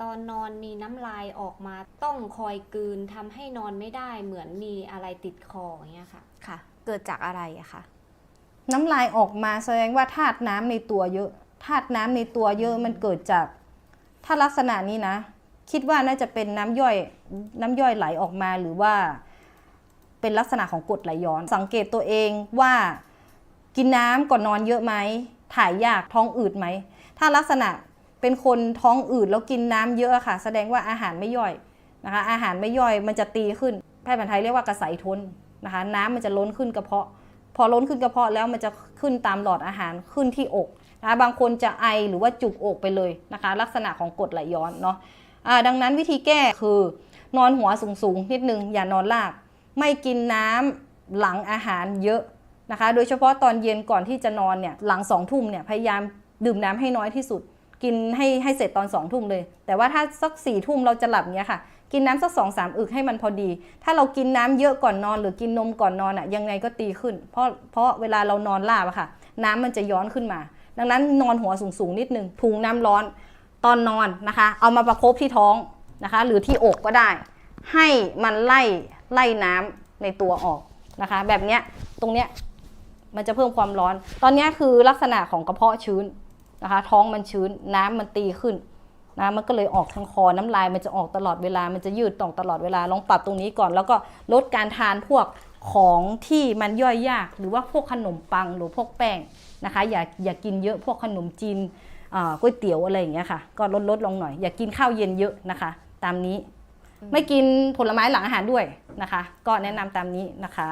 ตอนนอนมีน้ำลายออกมาต้องคอยกลืนทำให้นอนไม่ได้เหมือนมีอะไรติดคออย่างเงี้ยค่ะ ค่ะ เกิดจากอะไรอะคะน้ำลายออกมาแสดงว่าธาตุน้ำในตัวเยอะธาตุน้ำในตัวเยอะมันเกิดจาก ถ้าลักษณะนี้นะ คิดว่าน่าจะเป็นน้ำย่อยน้ำย่อยไหลออกมาหรือว่า เป็นลักษณะของกรดไหลย้อน สังเกตตัวเองว่ากินน้ำก่อนนอนเยอะไหมถ่ายยากท้องอืดไหมถ้าลักษณะ เป็นคนท้องอืดแล้วกินน้ำเยอะค่ะ แสดงว่าอาหารไม่ย่อยนะคะ อาหารไม่ย่อยมันจะตีขึ้นแพทย์แผนไทยเรียกว่ากระสายทนนะคะ น้ำมันจะล้นขึ้นกระเพาะ พอล้นขึ้นกระเพาะแล้วมันจะขึ้นตามหลอดอาหารขึ้นที่อกนะคะบางคนจะไอหรือว่าจุกอกไปเลยนะคะ ลักษณะของกรดไหลย้อนเนาะอ่าดังนั้นวิธีแก้คือนอนหัวสูงๆนิดนึงอย่านอนลาก ไม่กินน้ำหลังอาหารเยอะนะคะ โดยเฉพาะตอนเย็นก่อนที่จะนอนเนี่ยหลังสองทุ่มเนี่ยพยายามดื่มน้ำให้น้อยที่สุด กินให้ให้เสร็จตอนสองทุ่มเลย แต่ว่าถ้าสักสี่ทุ่มเราจะหลับเนี้ยค่ะ กินน้ำสักสองสามอึกให้มันพอดี ถ้าเรากินน้ำเยอะก่อนนอน หรือกินนมก่อนนอนอะยังไงก็ตีขึ้น เพราะเพราะเวลาเรานอนลาบอะค่ะ น้ำมันจะย้อนขึ้นมา ดังนั้นนอนหัวสูงๆนิดนึงถุงน้ำร้อนตอนนอนนะคะ เอามาประคบที่ท้องนะคะ หรือที่อกก็ได้ ให้มันไล่ไล่น้ำในตัวออกนะคะ แบบเนี้ยตรงเนี้ยมันจะเพิ่มความร้อน ตอนเนี้ยคือลักษณะของกระเพาะชื้น นะคะ ท้องมันชื้นน้ำมันตีขึ้นนะมันก็เลยออกทางคอน้ำลายมันจะออกตลอดเวลา มันจะยืดออกตลอดเวลาลองปรับตรงนี้ก่อน แล้วก็ลดการทานพวกของที่มันย่อยยาก หรือว่าพวกขนมปังหรือพวกแป้งนะคะ อย่าอย่ากินเยอะพวกขนมจีนก๋วยเตี๋ยวอะไรอย่างเงี้ยค่ะ ก็ลดลดลงหน่อย อย่ากินข้าวเย็นเยอะนะคะ ตามนี้ ไม่กินผลไม้หลังอาหารด้วยนะคะ ก็แนะนำตามนี้นะคะ